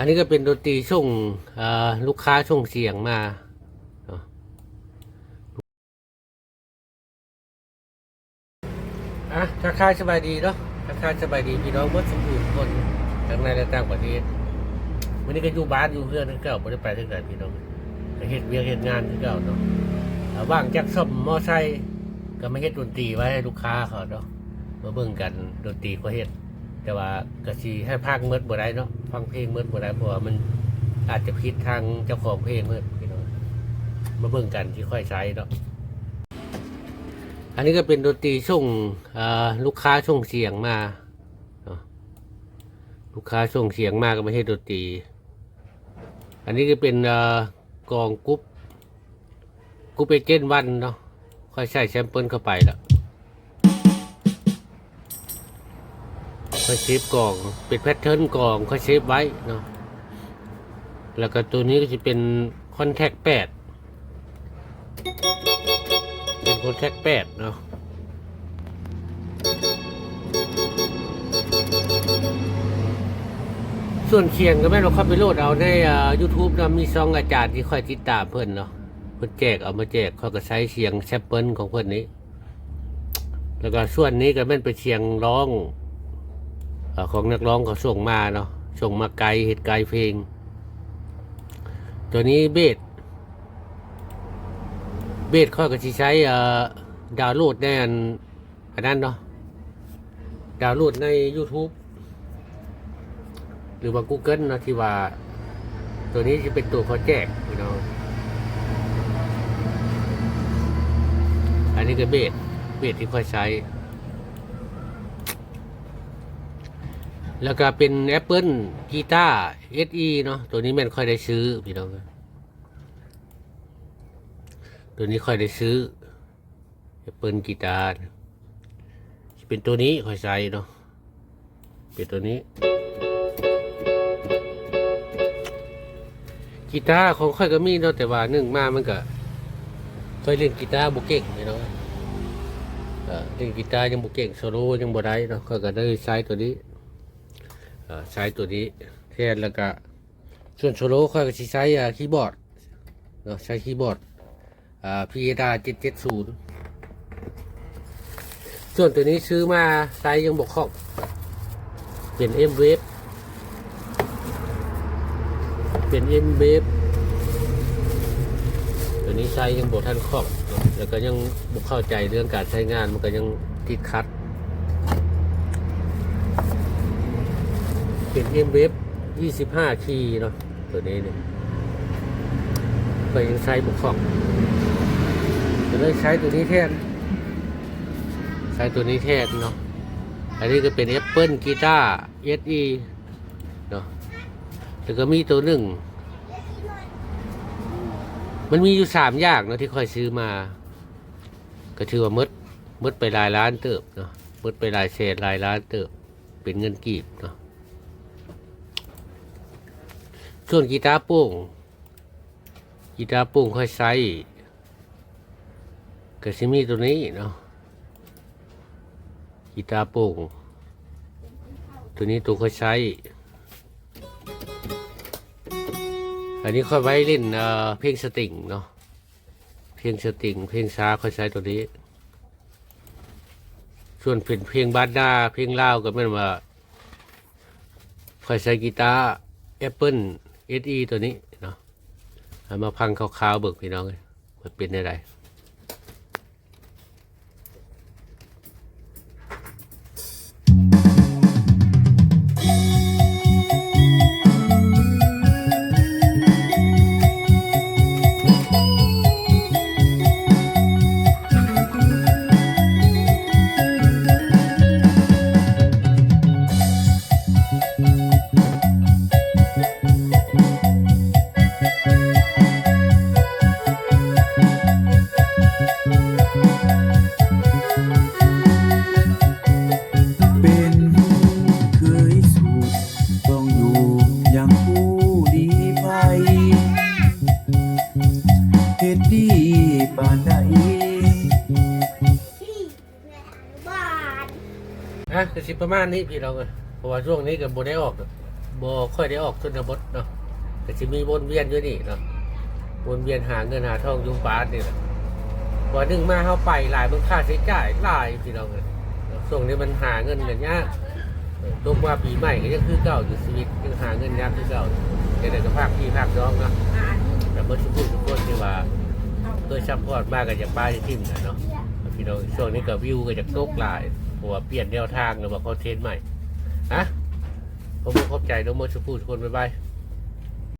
อันนี้ก็เป็นดนตรีช่วงลูกค้าช่วงเสียงมาอะทักทายสบายดีเนาะทักทายสบายดีพี่น้องเมื่อสมบูรณ์คนทั้งในและต่างประเทศวันนี้ก็อยู่บ้านอยู่เพื่อนที่เก่าไม่ได้ไปที่ไหนพี่น้องเฮ็ดเวียกเฮ็ดงานที่เก่าเนาะอ่าว่างจากซ่อมมอไซค์ก็ไม่เฮ็ดดนตรีไว้ให้ลูกค้าเขาเนาะมาเบิ่งกันดนตรีเขาเฮ็ด แต่ว่าก็สิให้ภาคเมิดบ่ได้เนาะฟังเพลงเมิดบ่ได้เพราะว่ามันอาจจะผิดทางเจ้าของเพลงเมิดพี่น้องมาเบิ่งกันที่ค่อยใช้เนาะอันนี้ก็เป็นดนตรีช่งลูกค้าช่งเสียงมาลูกค้าช่งเสียงมาก็ไม่ใช่ดนตรีอันนี้ก็เป็นกองกุ๊ปกุ๊ปเอเจนต์วันเนาะค่อยใส่แซมเปิลเข้าไปแล้ว ค่อยเซฟกล่องเป็นแพทเทิร์นกล่องค่อยเซฟไว้เนาะแล้วก็ตัวนี้ก็จะเป็นคอนแทคแปดเป็นคอนแทคแปดเนาะส่วนเคียงก็แม่เราเข้าไปโหลดเอาในยูทูบนะมีซองอาจารย์ที่ค่อยติดตามเพื่อนเนาะเพื่อนแจกเอามาแจกเขาก็ใช้เสียงแซมเปิลของเพื่อนนี้ แล้วก็ส่วนนี้ก็แม่นไปเสียงร้อง ของนักร้องเขาส่งมาเนาะส่งมาไกลเหตุไกลเพลง ตัวนี้เบสเบสข้อยก็จะใช้ดาวน์โหลดในอันอันนั้นเนาะดาวน์โหลดใน YouTube หรือว่า Google นะที่ว่า ตัวนี้จะเป็นตัวเขาแจกพี่น้องอันนี้ก็เบสเบสที่ค่อยใช้ แล้วก็เป็น Apple กีตาร์ SE เนาะตัวนี้แม่นค่อยได้ซื้อพี่น้องตัวนี้ค่อยได้ซื้อ Apple กีตาร์เป็นตัวนี้ค่อยใส่เนาะเป็นตัวนี้กีตาร์ของค่อยก็มีเนาะแต่ว่าหนึ่งมามันก็ค่อยเล่นกีตาร์บุเก่งพี่น้องเล่นกีตาร์ยังบุเก่งโซโล่ยังบ่ได้เนาะก็ก็ได้ใช้ตัวนี้ ใช้ตัวนี้แทนแล้วก็ส่วนโซโล่ค่อยก็ใช้คีย์บอร์ดใช้คีย์บอร์ดพีเอดาเจ็ดเจ็ดศูนย์ส่วนตัวนี้ซื้อมาไซส์ยังบกครอบเป็นเอ็มเวฟเป็นเอ็มเวฟตัวนี้ไซส์ยังบกทันครอบแล้วก็ยังบกเข้าใจเรื่องการใช้งานมันก็ยังติดขัด เป็นเอ็มเวฟ25คีย์เนาะตัวนี้เนี่ยก็ยังใช้บุกคล่องจะเลยใช้ตัวนี้แทน ใช้ตัวนี้แทนเนาะอันนี้ก็เป็น Apple Guitar SE เนาะแล้วก็มีตัวหนึ่ง มันมีอยู่สามอย่างเนาะที่ค่อยซื้อมา ก็ถือว่าหมดหมดไปหลายล้านเติบเนาะหมดไปหลายแสนหลายล้านเติบ เป็นเงินกีบเนาะ ส่วนกีตาร์โป่งกีตาร์โป่งค่อยใช้ก็สิมีตัวนี้เนาะกีตาร์โป่งตัวนี้ตัวค่อยใช้อันนี้ค่อยไว้เล่นเอ่อเพลงสติงเนาะเพลงสติงเพลงช้าค่อยใช้ตัวนี้ ส่วนเพลงเพลงบาดาเพลงเลาก็แม่นว่าค่อยใช้กีตาร์แอปเปิล SE ตัวนี้เนาะมาพังคาวๆเบิกพี่น้องเลยมันเป็นอะไร ปานใดอะก็สิประมาณนี้พี่น้องเลยเพราะว่าช่วงนี้ก็บ่ได้ออกดอกบ่ค่อยได้ออกชนบทเนาะแต่จะมีวนเวียนอยู่นี่เนาะวนเวียนหาเงินหาทองอยุงบ้านนี่แหละวันหนึ่งมาเข้าไปหลายมันค่าใช้จ่ายหลายพี่น้องเลยช่วงนี้มันหาเงินกันยากเออตกว่าปีใหม่ก็ยังคือเก่าอยู่ชีวิตยังหาเงินยากคือเก่าในแต่ก็ภาคพี่ภาคน้องเนาะแต่เมื่อชุกคนทุกคนที่ว่า เคยซัพพอร์ตมากกันจากป้าที่ทิมนะเนาะพี่น้องช่วงนี้ก็วิวก็จากตกหลายหัวเปลี่ยนแนวทางหรือว่าคอนเทนต์ใหม่อะผมก็ขอบใจน้องโมชพูทุกคนบ๊ายบาย